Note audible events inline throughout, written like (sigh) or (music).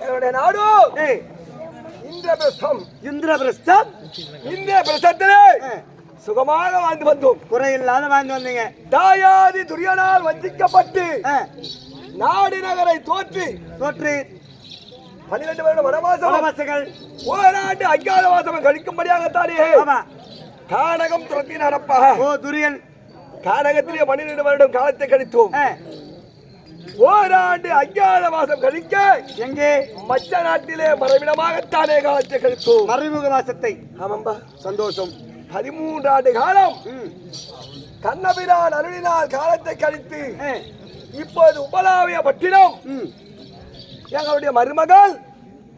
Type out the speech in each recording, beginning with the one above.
என்னுடைய நாடு. இந்திரபிரஸ்தம். இந்திரபிரஸ்தம்? ஆ, சுகமாக வாழ்ந்து வந்தோம். குறையில்லாத வாழ்ந்து வந்தீங்க. தாயாதி துரியனால் வஞ்சிக்கப்பட்டு நாடு நகரை தோற்று தோற்று. பன்னிரண்டு வருடம் வனவாசம். ஓராண்டு அஞ்ஞாத வாசம் கழிக்கும்படியாகத்தானே கானகம் துரத்தி நடப்பா ஓ துரியன். கானகத்திலே பன்னிரண்டு வருடம் காலத்தை கழித்தோம். ஓராண்டு அஞ்ஞாத வாசம் கழிக்க எங்கே? மச்ச நாட்டிலே மறைவிடமாகத்தானே காலத்தை கழித்தோம். மறைமுக வாசத்தை ஆமாம்பா சந்தோஷம். பதிமூன்றாண்டு காலம் ம், கண்ணபிரான் அருளினால் காலத்தை கழித்து இப்போது உபலாவிய பட்டினம் எங்களுடைய மருமகள்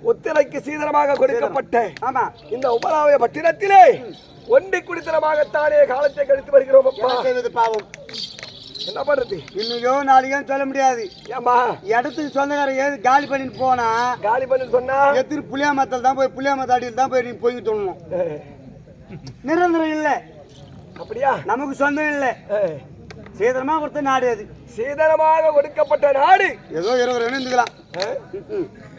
ஒத்திரைக்கு சீதனமாக கொடுக்கப்பட்ட ஆமா. இந்த உபலாவிய பட்டினத்திலே ஒண்டி குடித்தனமாகத்தானே காலத்தை கழித்து வருகிறோம் பாவம்? என்ன பண்றது? இன்னைக்கோ நாளைக்கோ சொல்ல முடியாது. ஏம்மா? இடத்துக்கு சொந்தக்காரன் ஏது காலி பண்ணிட்டு போனா காலி பண்ணி சொன்னா? எத்திரி புளியாமத்தல் தான் போய் புளியாமத்த அடியில் தான் போய் நீ போய் அஹ், நிரந்தரம் இல்லை. அப்படியா? நமக்கு சொந்தம் இல்லை. அஹ், சீதனமா கொடுத்த நாடு அது. சீதனமாக கொடுக்கப்பட்ட நாடு. ஏதோ இருபது இருந்துக்கலாம். அஹ்,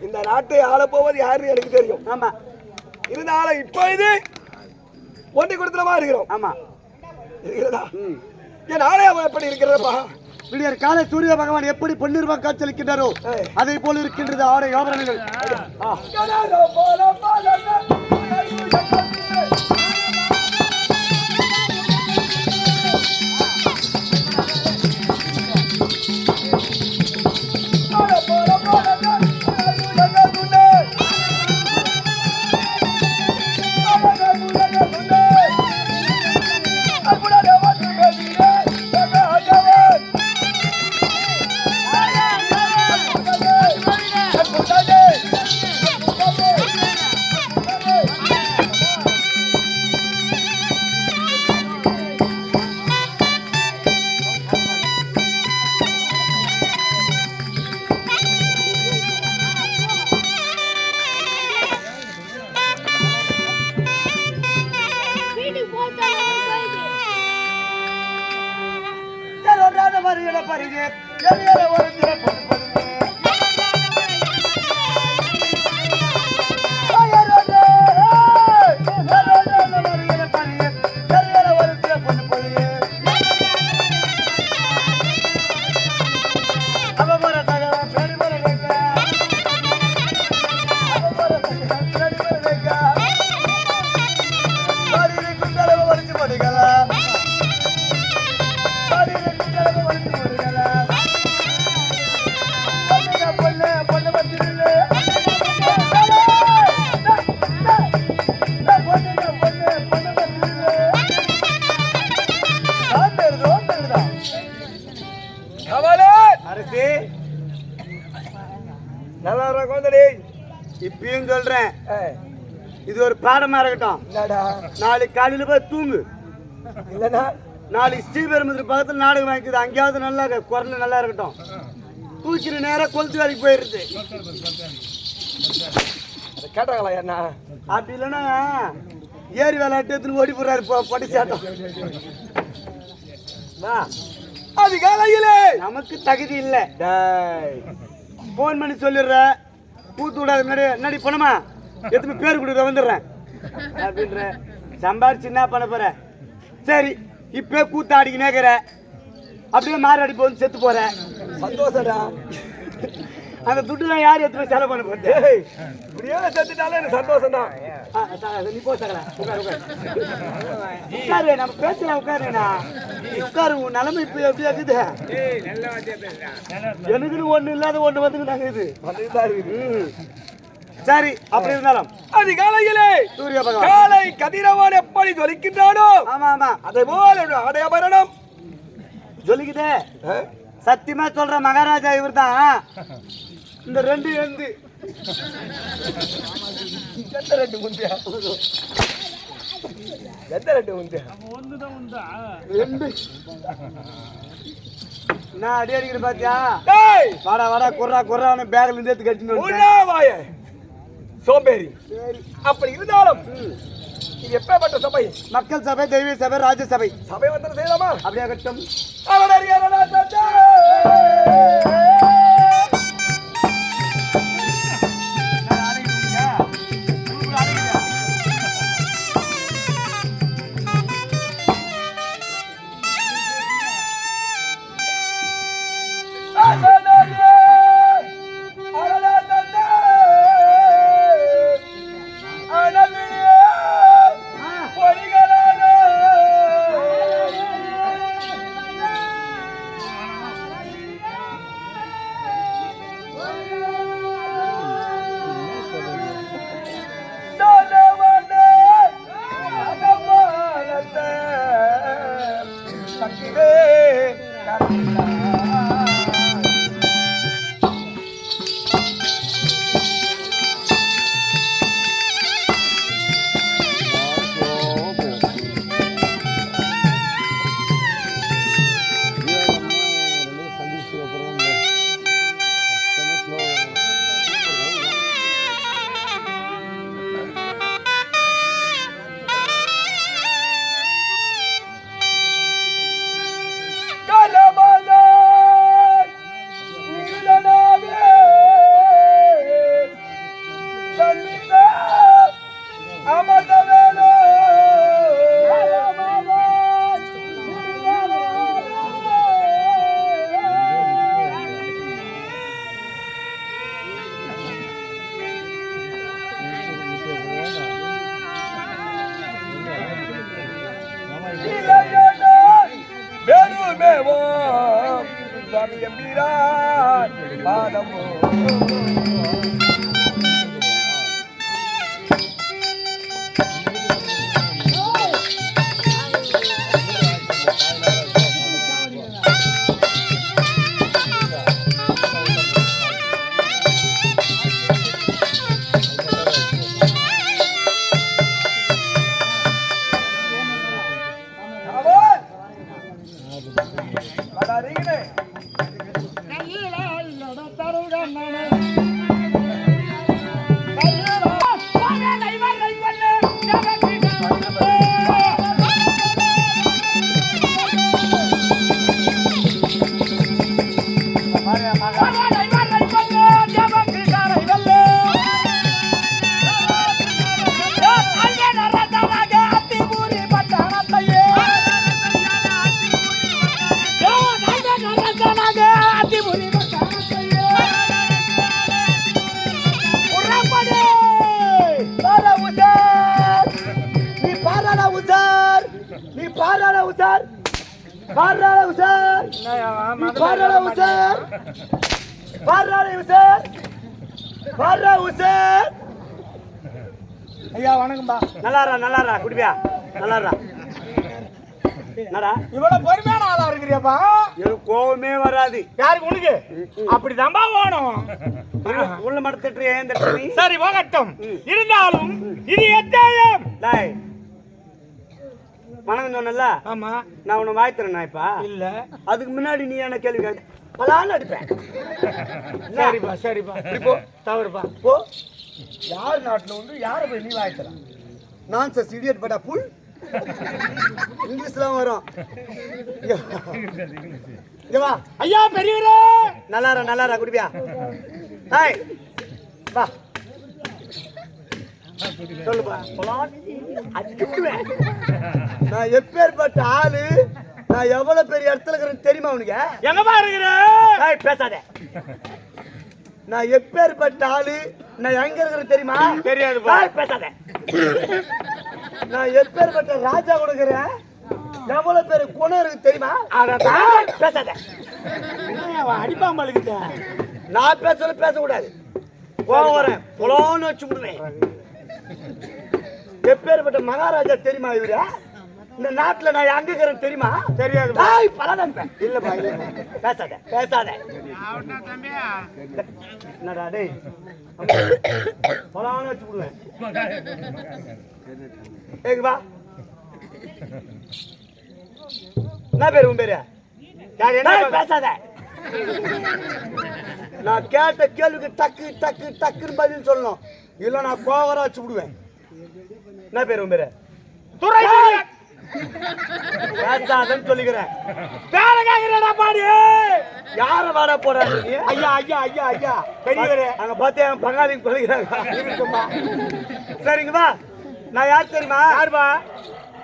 இந்த நாட்டை ஆளப்போவது யாருன்னு எனக்கு தெரியும். ஆமா. இருந்தாலும் இப்பொழுது ஒண்டி குடித்தனமா இருக்கிறோம். ஆமா. இருக்கிறதா? ம். என் நாடே எப்படி இருக்கிறதப்பா? விடியற் காலை சூரிய பகவான் எப்படி பொன்னிருவ காட்சியளிக்கின்றாரோ ஏய். அதை போல இருக்கின்றது ஆடை ஆபரணங்கள். இப்பயும் சொல்றேன். இது ஒரு பாடமா இருக்கட்டும். நாளைக்கு காலையில போய் தூங்கு. இல்லைன்னா? நாளைக்கு ஸ்ரீபெரும்புதூர் பக்கத்துல நாடகம் வாங்கிக்குது. அங்கேயாவது நல்லா குரல் நல்லா இருக்கட்டும். தூக்கிற நேரம் கொளுத்து வேலைக்கு போயிருது அதை கேட்டாங்களா என்ன? அப்படி இல்லைன்னா ஏரி விளையாட்டு எடுத்துன்னு ஓடி போடுறாரு பொடி சாட்டம் வா, அதிகாலையிலே நமக்கு தகுதி இல்லை. ஃபோன் பண்ணி சொல்லிடுற பூத்து விடாத முன்னாடி முன்னாடி பணமா எத்தனை பேர் கொடுக்குற வந்துடுறேன். அப்படின்ற சம்பாரிச்சு என்ன பண்ண போற? சரி இப்பே கூத்தாடிக்கினே இருக்கிற. அப்படியே மாறு அடிப்பு வந்து செத்து போற. சந்தோஷடா அந்த துட்டுலாம் யார் எத்தனை செலவு பண்ண போறது? டேய் இப்படியே செத்துட்டாலும் எனக்கு சந்தோஷம் தான் நீ போ சகல உட்காரு நம்ம பேசலாம் உட்காருண்ணா உட்காரு உன் நிலைமை இப்ப எப்படி இருக்குது? எனக்குன்னு ஒண்ணு இல்லாத ஒண்ணு வந்து நாங்க இது. வந்துதான் இருக்குது ம். சரி அப்படி இருந்தாலும். அதிகாலையிலே சூரிய பகவான். காலை கதிரவன் எப்படி ஜொலிக்கின்றானோ ஆமா ஆமா. அதே போல அடையபரணம். சொல்லிக்கிட்டே சத்தியமா சொல்ற மகாராஜா இவர்தான். இந்த ரெண்டு எந்து எந்த ரெண்டு முந்தியா எந்த ரெண்டு முந்தியா நான் அடி அடிக்கிற பாத்தியா வாடா வாடா குர்ரா குர்ரான்னு பேக்ல இருந்து எடுத்து கட்டின்னு சோம்பேறி அப்படி இருந்தாலும் இது எப்பேற்பட்ட சபை மக்கள் சபை தெய்வ சபை ராஜ்யசபை சபை வந்து செய்யலாமா அப்படியே கட்டும் அவனறியாரடா Mira. ஐயா வணக்கம்பா நல்லாரா நல்லாரா குடிப்பியா? நல்லாரா என்னடா? இவ்வளவு பொறுமையான ஆளா இருக்கிறியாப்பா? எனக்கு கோவமே வராது. யாருக்கு உனக்கு? அப்படிதான்பா வேணும். உள்ள- உள்ள மட திட்டு ஏன் சரி போகட்டும். இருந்தாலும் இது எத்தாயம். வணக்கம் சொன்னல ஆமா. நான் உன்னை வாய்த்துறேன் இப்பா? இல்ல. அதுக்கு முன்னாடி நீ என்ன கேள்வி கேட்டு? பலான்னு அடிப்பேன். சரிப்பா சரிப்பா. இப்படி போ. தவறுப்பா. போ. யார் நாட்டுல வந்து யாரை போய் நீ வாய்த்தலாம் நான் சார் இடியட் பட்டா புல் இங்கிலீஷ்லாம் வரும். இங்க வா. ஐயா பெரியவரே! நல்லாரா நல்லாரா குடிப்பியா? ஹாய். வா. சொல்லுப்பா. நான் எப்பேற்பட்ட ஆளு நான் எவ்வளவு பெரிய இடத்துல இருக்கிறேன்னு தெரியுமா உனக்கு? எங்கப்பா இருக்கிற? ஏய், பேசாத. நான் எப்பேற்பட்ட ஆளு நான் எங்க இருக்கிறேன் தெரியுமா? தெரியாதுப்பா. ஏய், பேசாத. நான் எப்பேற்பட்ட ராஜா கொடுக்குறேன். எவ்வளவு பேர் குணம் இருக்கு தெரியுமா? ஏய், பேசாத. அடிப்பாம்பளுக்கிட்ட நான் பேசல பேசக்கூடாது. கோவம் வரேன் புலோன்னு வச்சு எப்பேற்பட்ட மகாராஜா தெரியுமா இவரு? இந்த நாட்டுல நான் எங்க இருக்கிறேன் தெரியுமா? தெரியாது. பலதம்பேன். இல்லப்பா இல்ல பேசாத பேசாத. என்னடா டேய்? புலோன்னு வச்சு விடுவேன் ஏங்க வா. என்ன பேரு உன் பேரு? பேசாத. நான் கேட்ட கேள்விக்கு டக்கு டக்கு டக்குன்னு பதில் சொல்லணும். இல்ல நான் கோவரா வச்சு விடுவேன். என்ன பேரு உன் பேரு? துறை பேசாதன்னு சொல்லிக்கிறேன் வேலை கேக்குறடா பாடி. யார வாடா போறாங்க ஐயா ஐயா ஐயா ஐயா. பெரியவரே அங்க பார்த்து என் பங்காளிங்க சரிங்க வா நான் யார் தெரியுமா? யாருப்பா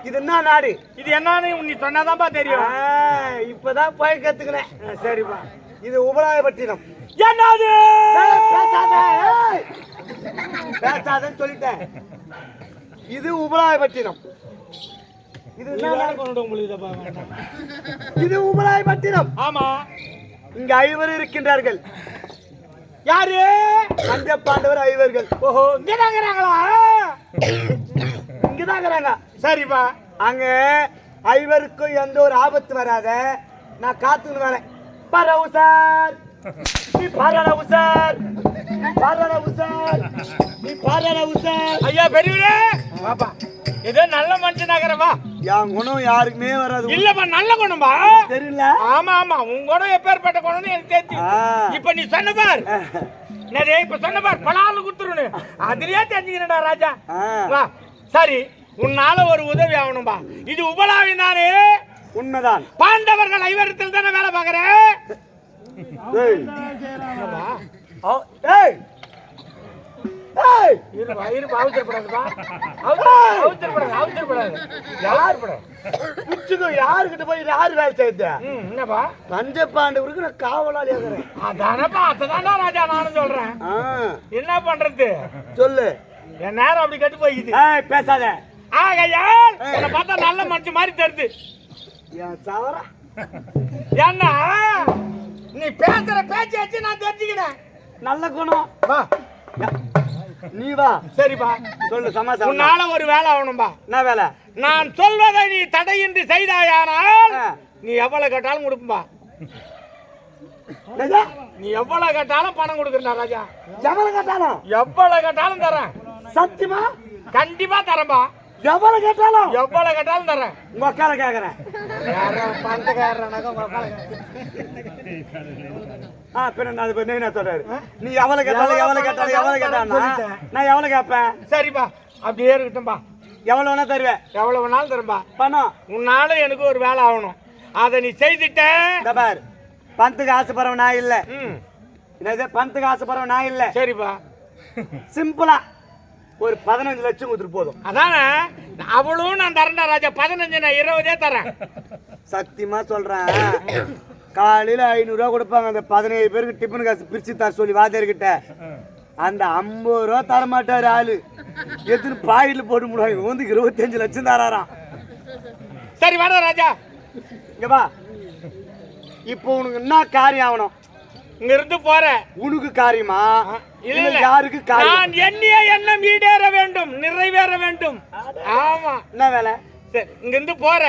இது என்ன நாடு? இது என்னன்னு நீ சொன்னாதான்ப்பா தெரியும். இப்பதான் போய் கத்துக்கினேன். சரிப்பா இது உபராயப்பட்டினம் என்னது? பேசாத. பேசாதன்னு சொல்லிட்டேன். இது உபராயப்பட்டினம் இது உபராயப்பட்டினம் ஆமா. இங்க ஐவர் இருக்கின்றார்கள். யாரு? பஞ்ச பாண்டவர் ஐவர்கள். ஓஹோ இங்கதான் இருக்கிறாங்க சரிப்பா. அங்க ஐவருக்கும் எந்த ஒரு ஆபத்து வராத நான் காத்துன்னு வரேன். பாரா உசார் நீ பாரா உசார் நீ பாரா உசார் நீ பாரா உசார் ஐயா பெரியவரே. வாப்பா. ஏதோ நல்ல மனுஷனாகிறவா என் குணம் யாருக்குமே வராது. இல்லப்பா நல்ல குணம்பா தெரியல? ஆமா ஆமா. உன் குணம் எப்பேற்பட்ட குணம்னு எனக்கு தெரிஞ்சு. இப்ப நீ சொன்ன பார். நிறைய இப்ப சொன்ன பார். பலாலு குத்துருன்னு. அதுலயே தெரிஞ்சுக்கிறேன்டா ராஜா. வா. சரி உன்னால ஒரு உதவி ஆகணும்பா. இது உபலாவி நானே உண்மைதான். பாண்டவர்கள் ஐவரத்தில் தானே வேலை பாக்குறேன் ஏய். இருப்பா அவசரப்படாதுப்பா அவசர- அவசரப்படாது அவசரப்படாது யார் படாது பிடிச்சுக்கோ யாருக்கிட்ட போய் யாரு வேலை செய்யுது ம் என்னப்பா? பஞ்ச பாண்டவருக்கு நான் காவலாளி ஆகிறேன். அதானப்பா அதானடா ராஜா நானும் சொல்றேன். என்ன பண்றது? சொல்லு. என் நேரம் அப்படி கெட்டு போயிக்குது. பேசாத. ஆகையால் உன்னை பார்த்தா நல்ல மனுஷன் மாதிரி தெரியுது. என் சவர? ஏன்னா நீ பேசுற பேச்சை வச்சு நான் தெரிஞ்சுக்கிறேன். நல்ல குணம். வா. நீ வா. சரிப்பா. சொல்லு சமாசாரம் உன்னால ஒரு வேலை ஆகணும்பா. என்ன வேலை? நான் சொல்வதை நீ தடையின்றி செய்தாயானால். நீ எவ்வளவு கேட்டாலும் கொடுப்பா? நீ எவ்வளவு கேட்டாலும் பணம் கொடுக்குறா ராஜா. எவ்வளவு கேட்டாலும்? எவ்வளவு கேட்டாலும் தரேன். சத்தியமா? கண்டிப்பா தரேன்பா. எவ்வளவு கேட்டாலும்? எவ்வளவு கேட்டாலும் தரேன் உங்க அக்கால கேக்குறேன். ஆ பின்ன அது என்ன சொல்றாரு. நீ எவ்வளவு கேட்டாலும் எவ்வளவு கேட்டாலும் எவ்வளவு கேட்டாலும் நான் எவ்வளவு கேட்பேன்? சரிப்பா அப்படியே இருக்கட்டும்பா. எவ்வளவு வேணா தருவேன். எவ்வளவு வேணாலும் தரேன்பா பணம் உன்னால எனக்கு ஒரு வேலை ஆகணும். அதை நீ செய்துட்ட. பார் பணத்துக்கு ஆசைப்படுறவன் நான் இல்ல. ம். என்னது? பணத்துக்கு ஆசைப்படுறவன் நான் இல்ல. சரிப்பா. சிம்பிளா. ஒரு பதினஞ்சு லட்சம் கொடுத்துட்டு போதும். அதானே? அவளும் நான் தரேன்டா ராஜா. பதினஞ்சு நான் இருபதே தரேன். சத்தியமா சொல்றேன். காலையில ஐநூறு ரூபா கொடுப்பாங்க. அந்த பதினேழு பேருக்கு டிஃபன் காசு பிரிச்சு தர சொல்லி வாத்தியார்கிட்ட அந்த ஐம்பது ரூபா தர மாட்டாரு ஆளு. எத்தனை பாக்கெட்ல போட்டு இவன் வந்து இருபத்தஞ்சு லட்சம் தராராம். சரி வாடா ராஜா. இங்க வா. இப்போ உனக்கு என்ன காரியம் ஆகணும்? இங்க இருந்து போற. உனக்கு காரியமா? இல்ல யாருக்கு காரியம்? நான் எண்ணிய எண்ணம் ஈடேற வேண்டும் நிறைவேற வேண்டும். ஆமா. என்ன வேலை? சரி இங்க இருந்து போற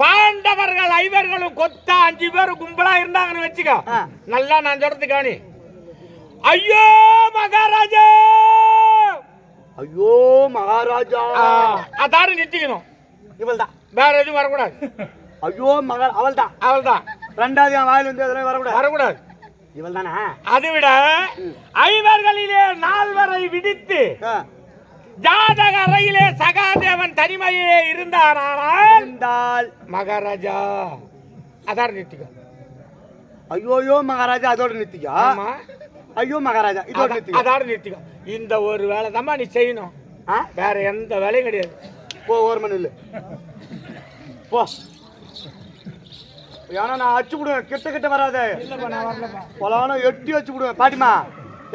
பாண்டவர்கள் ஐவர்களும் கொத்தா அஞ்சு பேர் கும்பலா இருந்தாங்கன்னு வச்சுக்கோ. நல்லா நான் சொல்றது காணி. ஐயோ மகாராஜா! ஐயோ மகாராஜா! அதாரு நிறுத்திக்கணும். இவள் தான் வேற எதுவும் வரக்கூடாது. ஐயோ மகா அவள் தான் அவள் தான் ரெண்டாவது வாயில இருந்து அதெல்லாம் வரக்கூடாது. வரக்கூடாது. இவள் தானே அதை விட ஐவர்களிலே நால்வரை விதித்து ஜாதக அறையிலே சகாதேவன் தனிமையிலே இருந்தானால் மகாராஜா அதார் நிறுத்திக்கோ ஐயோ ஐயோ மகாராஜா அதோட நிறுத்திக்கோ ஆமா. ஐயோ மகாராஜா இதோட நிறுத்திக்கோ அதார் நிறுத்திக்கோ இந்த ஒரு வேலை தாம்மா நீ செய்யணும். வேற எந்த வேலையும் கிடையாது. போ ஒரு மணி இல்லை. போ. ஏன்னா நான் அடிச்சு விடுவேன். கிட்ட கிட்ட வராத. பொலான எட்டி வச்சு விடுவேன். பாட்டிமா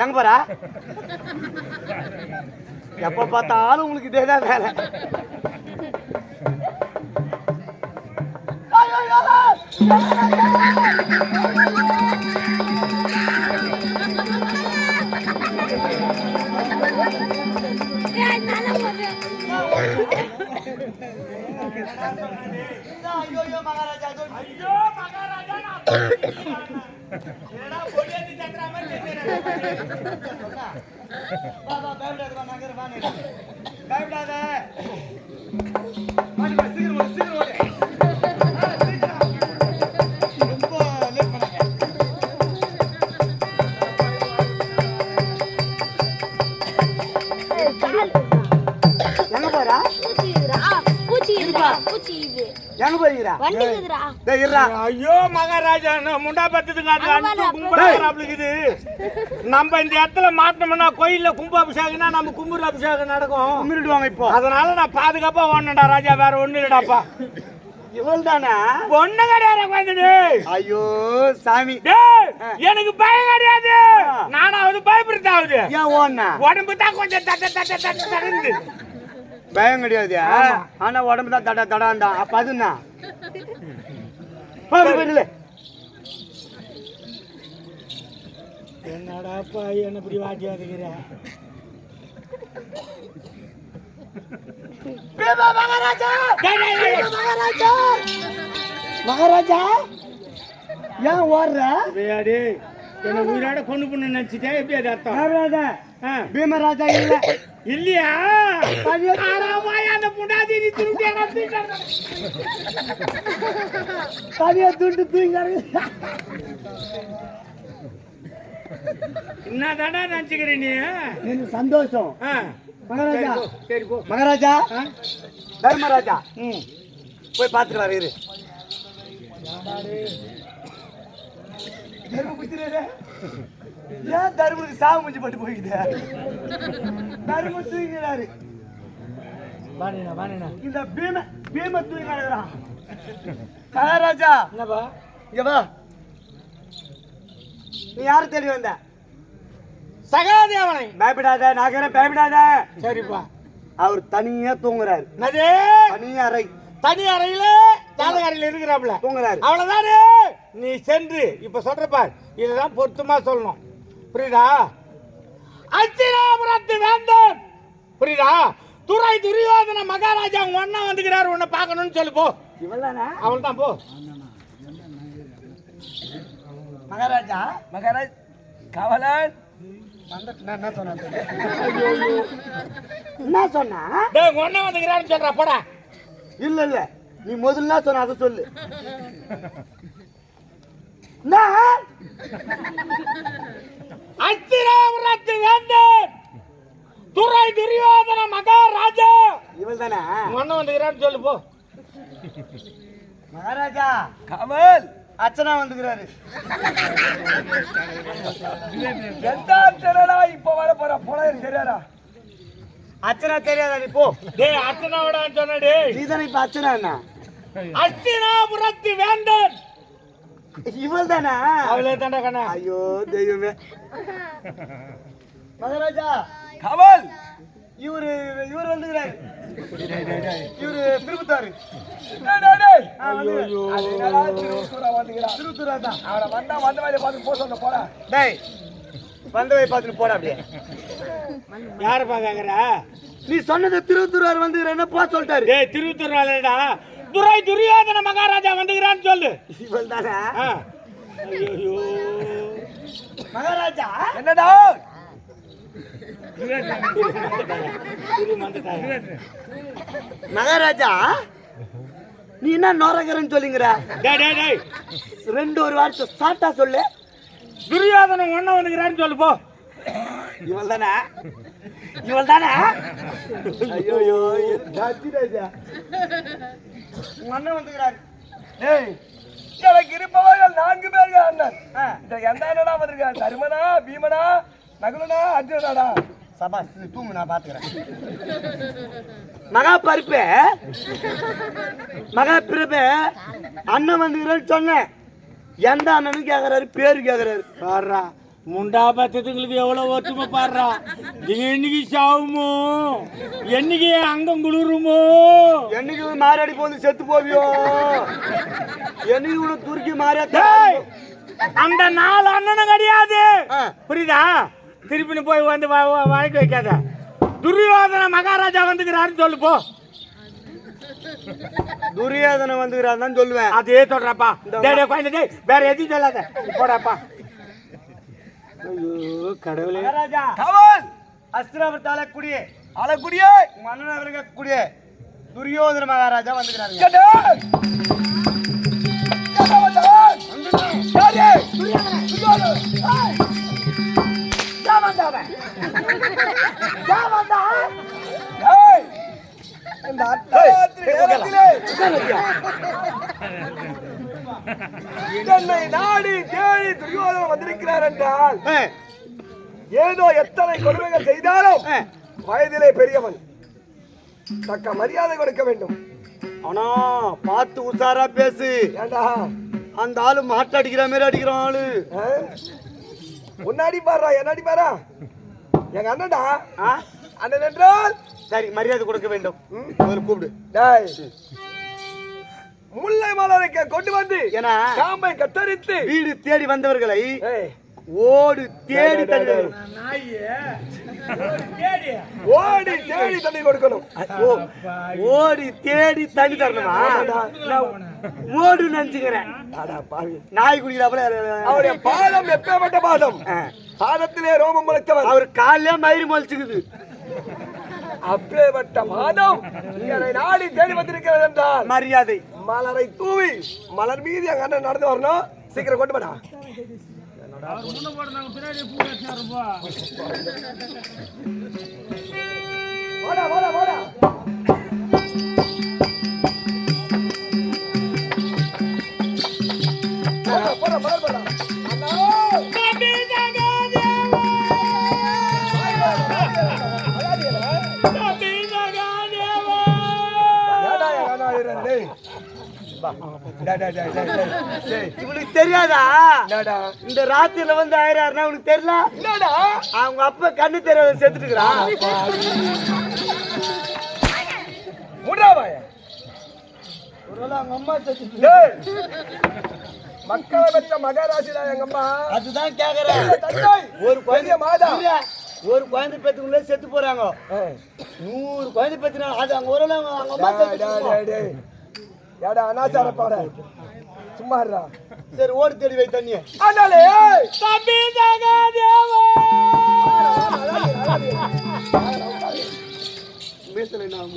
எங்க போற? எப்ப பார்த்தாலும் உங்களுக்கு இதே தான் வேலை. ஐயோ மகாராஜா ஐயோ மகாராஜா நான் என்னடா பொடியேத்தி தட்டுற மாதிரி தெரியுது. பயப்படாத டேய் இருடா. ஐயோ மகாராஜா நான் முண்டா பத்துதுங்க அது? அஞ்சு கும்பலாபுக்குது நம்ம இந்த இடத்துல மாட்டோம்னா கோயில்ல கும்பாபிஷேகம்னா நம்ம கும்புர் அபிஷேகம் நடக்கும். கும்பிடுவாங்க இப்போ. அதனால நான் பாதுகாப்பா ஓடணும்டா ராஜா. வேற ஒண்ணு இல்லடாப்பா. இவள் தானே கிடையாது குழந்தை ஐயோ சாமி. டேய் எனக்கு பயம் கிடையாது. நானாவது பயப்படுறதாவது ஏன் ஓடனா? உடம்பு தான் கொஞ்சம் தட்ட தட்ட தட்ட தடந்து. பயம் கிடையாது. ஆனா உடம்பு தான் தடா தடாந்தா. அப்ப அதுன்னா போயிடல என்னடாப்பா என்ன இப்படி வாட்டி வந்துக்கிற மகாராஜா! ஏன் ஓடுற? விளையாடி என்ன உயிரோட கொண்டு பண்ண நினைச்சிட்டே எப்படி அது அர்த்தம்? மகாராஜா. பீமராஜா இல்ல. இல்லையா? ஆறாமாய் அந்த புண்டாதி நீ திருப்பி தனியா துண்டு தூங்காரு என்ன தாண்டா நினைச்சுக்கிற நீ? எனக்கு சந்தோஷம். ஆ. மகாராஜா. சரி போ, மகாராஜா. ஆ? தர்மராஜா. ம். போய் வர இரு. ஏன் தர்மனுக்கு சாவு முடிஞ்சு பட்டு போயிடுது தர்ம தூங்கிறாரு இந்த பீம பீம தூங்கி நடக்கிறான் மகாராஜா என்னப்பா? இங்க வா. நீ யாரு தேடி வந்த? சகாதேவனை பயப்படாத நாகரம் பயப்படாத. சரிப்பா. அவர் தனியா தூங்குறாரு. தனி அறை தனி அறையில ஜாதக அறையில இருக்கிறாப்ல தூங்குறாரு. அவ்வளவுதானே? நீ சென்று இப்ப சொல்ற பார் இதுதான் பொருத்தமா சொல்லணும். புரியுதா? அச்சிராபுரத்து வேந்தன் புரியுதா? துறை துரியோதன மகாராஜா உங்க அண்ணா வந்துக்கிறாரு உன்னை பார்க்கணும்னு சொல்லு போ. அவள் தான் போ. மகாராஜா மகாராஜ் காவலன். என்ன சொன்ன? அண்ணா வந்துக்கிறாருன்னு சொல்றா போடா. இல்ல இல்ல. நீ முதல்ல சொன்ன அதை சொல்லு. நான் அச்சிராபுரத்து வேந்தன் துறை துரியோதன மகாராஜா. இவள் தானே உங்க அண்ணன் வந்துக்கிறாருன்னு சொல்லு போ. மகாராஜா. காவல் அச்சனா வந்துக்கிறாரு. (laughs) எந்த திறனா இப்ப வர போற போல தெரியாதா? அச்சனா தெரியாதா நீ போ. டேய் அர்ச்சனாவோடான்னு சொன்ன டேய். நீ தானே இப்ப அச்சனா என்ன? அச்சிராபுரத்து வேந்தன் இவள் தானே அவளே தாண்டா கண்ணா. ஐயோ தெய்வமே. மகாராஜா காவல் இவரு இவர் வந்துக்கிறாரு. இவரு திருப்பத்தாரு திருவத்தூரா. திருத்தூரா தான். அவனை வந்தா வந்த வேலையை பார்த்து போக சொல்ல போடா. டேய் வந்தவை பார்த்துட்டு போடா அப்படியே. யார பாக்கற நீ சொன்னது திருத்தூரார் வந்துக்கிறேன்னு போ சொல்லிட்டாரு. டேய் திருத்தூர்வாலடா துரை துரியோதன மகாராஜா வந்துக்கிறான்னு சொல்லு. இவள் தானே ஆ. ஐயோ மகாராஜா? என்னடா? மகாராஜா நீ என்ன நோரகரன்னு சொல்லிங்கிற? டேய் டேய் டேய். ரெண்டு ஒரு வார்த்தை சாட்டா சொல்லு. துரியோதன ஒண்ண வந்துக்கிறான்னு சொல்லு போ. இவள் தானே இவள் தானே ஐயோ உங்க அண்ணன் வந்துக்கிறாரு. டேய் எனக்கு இருப்பவர்கள் நான்கு பேர்கள் அண்ணன். இந்த எந்த அண்ணனா வந்திருக்கான் தருமனா பீமனா நகுலனா அர்ஜுனனாடா? சபாஷ் நீ தூங்கு நான் பாத்துக்கிறேன். மகா பருப்பு மகா பிறப்பு அண்ணன் வந்துக்கிறேன்னு சொன்னேன். எந்த அண்ணனும் கேக்குறாரு பேரு கேக்குறாரு. பாடுறா. முண்டா பத்தத்துங்களுக்கு எவ்வளவு ஒற்றுமை பாடுறா? என்னைக்கு சாவுமோ? என்னைக்கு அங்கம் குளிருமோ? என்னைக்கு மாறாடி போந்து செத்து போவியோ? என்னைக்கு உனக்கு துருக்கி மாறியா அந்த நாலு அண்ணனும் கிடையாது. புரியுதா? திருப்பி நீ போய் வந்து வழக்கு வைக்காத. துரியோதன மகாராஜா வந்துக்கிறாருன்னு சொல்லு போ. துரியோதனை வந்துக்கிறான் சொல்லுவேன். அதே சொல்றப்பா. வேற எதையும் சொல்லாத. போடாப்பா. ஐயோ கடவுளே காவல் அஸ்திராபத்தால குடியே அழகுடியே உங்க அண்ணன் அவருங்க குடியே துரியோதன மகாராஜா வந்துக்கிறாரு (laughs) என்னை நாடி தேடி துரியோதனன் வந்திருக்கிறார் என்றால் ஏதோ எத்தனை கொடுமைகள் செய்தாலும் வயதிலே பெரியவன் தக்க மரியாதை கொடுக்க வேண்டும். ஆனா பார்த்து உஷாரா பேசு. ஏண்டா? அந்த ஆளு மாட்டை அடிக்கிற மாதிரி அடிக்கிறான் ஆளு. ஆ? உன்னை அடிப்பாரா? என்ன அடிப்பாரா? எங்க அண்ணன்டா? அண்ணன் என்றால்? சரி மரியாதை கொடுக்க வேண்டும். கூப்பிடு. டேய். முல்லை மலரை கொண்டு வந்து ஏன்னா காம்பை கத்தரித்து வீடு தேடி வந்தவர்களை ஓடு தேடி ஓடி தேடி தண்ணி கொடுக்கணும். ஓ, ஓடி தேடி தண்ணி தரணுமா? ஓடு நினைச்சுக்கிறேன். நாய் குடிக்கிறாப்புல அவருடைய பாதம் எப்பேற்பட்ட பாதம். பாதத்திலே ரோமம் முளைத்தவர். அவர் காலையில மயிறு மொழிச்சுக்குது அப்பேற்பட்ட பாதம் என்னை நாடி தேடி வந்திருக்கிறது என்றால் மரியாதை. மலரை தூவி மலர் மீது எங்க அண்ணன் நடந்து வரணும். சீக்கிரம் கொண்டு போடா வாடா வாடா வாடா. போடா, போடா, போடா, இவனுக்கு தெரியாதா? இந்த ராத்திரில வந்து ஆயிராருன்னா உனக்கு தெரியல? அவங்க அப்பா கண்ணு தெரியாத செத்துட்டு இருக்கிறான். அவங்க அம்மா டேய். மக்களை பெற்ற மகாராசிடா எங்க அம்மா. அதுதான் கேக்குறேன். ஒரு பெரிய மாதா. ஒரு குழந்தை பெத்துக்குள்ளே செத்து போறாங்க. நூறு குழந்தை பெத்துனா அது அங்க ஒரு அவங்க அம்மா ஏடா அனாச்சார பாட சும்மா இருடா. சரி ஓடி தேடி வை தண்ணிய. ஆனாலே ஏய். மீசல நான்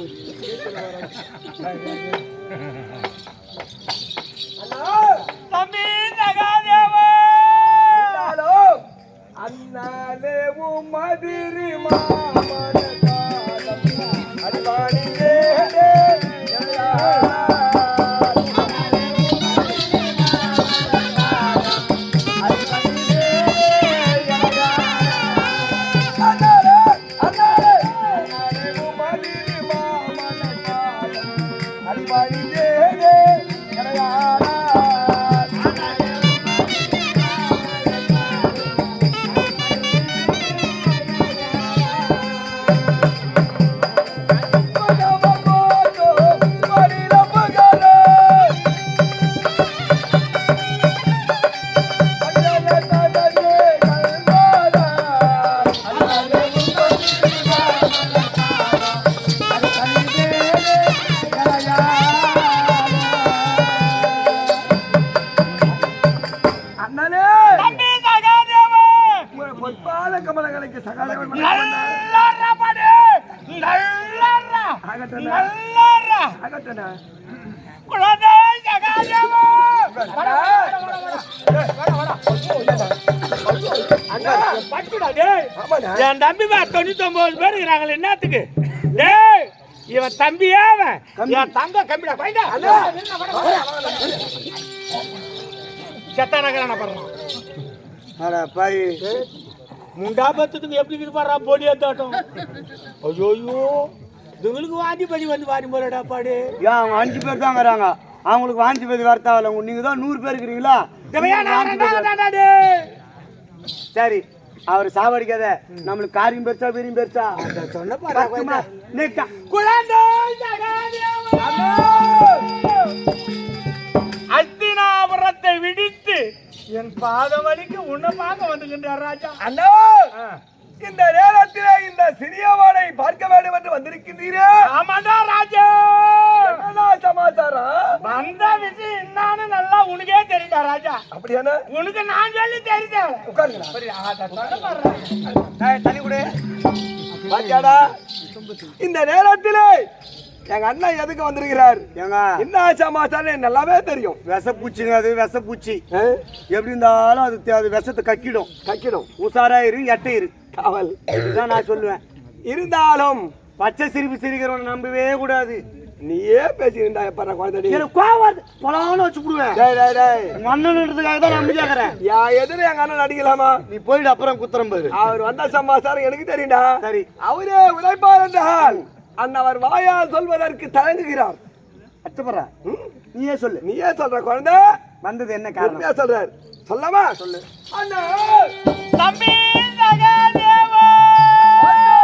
தம்பியே அவன் என் தங்க கம்பிடா பையனா செத்த நகரான பாருங்க அட பாய் முண்டா பத்துக்கு எப்படி இருப்பாரா? பொடியா தாட்டம். ஐயோ இதுங்களுக்கு வாந்தி பண்ணி வந்து வாரி போலடா பாடு. ஏன் அவங்க அஞ்சு பேர் தான் வராங்க. அவங்களுக்கு வாந்தி பேதி வரத்தாவில்ல நீங்க தான் நூறு பேர் இருக்கிறீங்களா? சரி அவர் சாவடிக்காத. நம்மளுக்கு காரியம் பெருசா பெரியும் பெருசா. சொன்ன? நிக்கா. குழந்தை அஸ்தினாபுரத்தை விடித்து என் பாதவழிக்கு உன்னை பார்க்க வந்துகின்றார் ராஜா. அண்ணா! இந்த நேரத்திலே இந்த சிறியவனை பார்க்க வேண்டும் என்று வந்திருக்கின்றீரே! ஆமாண்டா ராஜா. சமாச்சாரம்? வந்த விஷயம் என்னன்னு நல்லா உனக்கே தெரியுதா ராஜா. அப்படியானா உனக்கு நான் சொல்லி தெரியுதா. உட்காருங்களா தனி கூட பாத்தியாடா? இந்த நேரத்திலே எங்க அண்ணன் எதுக்கு வந்திருக்கிறார்? என்ன சமாச்சாரம் நல்லாவே தெரியும். விஷப்பூச்சிங்க அது விஷப்பூச்சி? எப்படி இருந்தாலும் அது அது விஷத்தை கக்கிடும். கக்கிடும். உசாரா இரு எட்டை இரு. காவல். இதுதான் நான் சொல்லுவேன். இருந்தாலும் பச்சை சிரிப்பு சிரிக்கிறவனை நம்பவே கூடாது. நீயே பேசிக்கிட்டா எப்பற குழந்தை நீ கோவம் வருது. பொலான்னு வச்சு விடுவேன். டேய் டேய் டேய். உங்க அண்ணன்றதுக்காக தான் நான் கேக்குறேன் யா எதிர எங்க அண்ணன் அடிக்கலாமா நீ போயிடு அப்புறம் குத்துறேன் பாரு. அவர் வந்த சமாசாரம் எனக்கு தெரியும்டா. சரி. அவரே உழைப்பார் என்றால் அண்ணவர் வாயால் சொல்வதற்கு தயங்குகிறார். அச்சப்படுற நீயே சொல்லு. நீயே சொல்ற குழந்தை? வந்தது என்ன காரணம்? சொல்றாரு. சொல்லாமா சொல்லு. அண்ணா! தம்பி சகதேவா அண்ணா!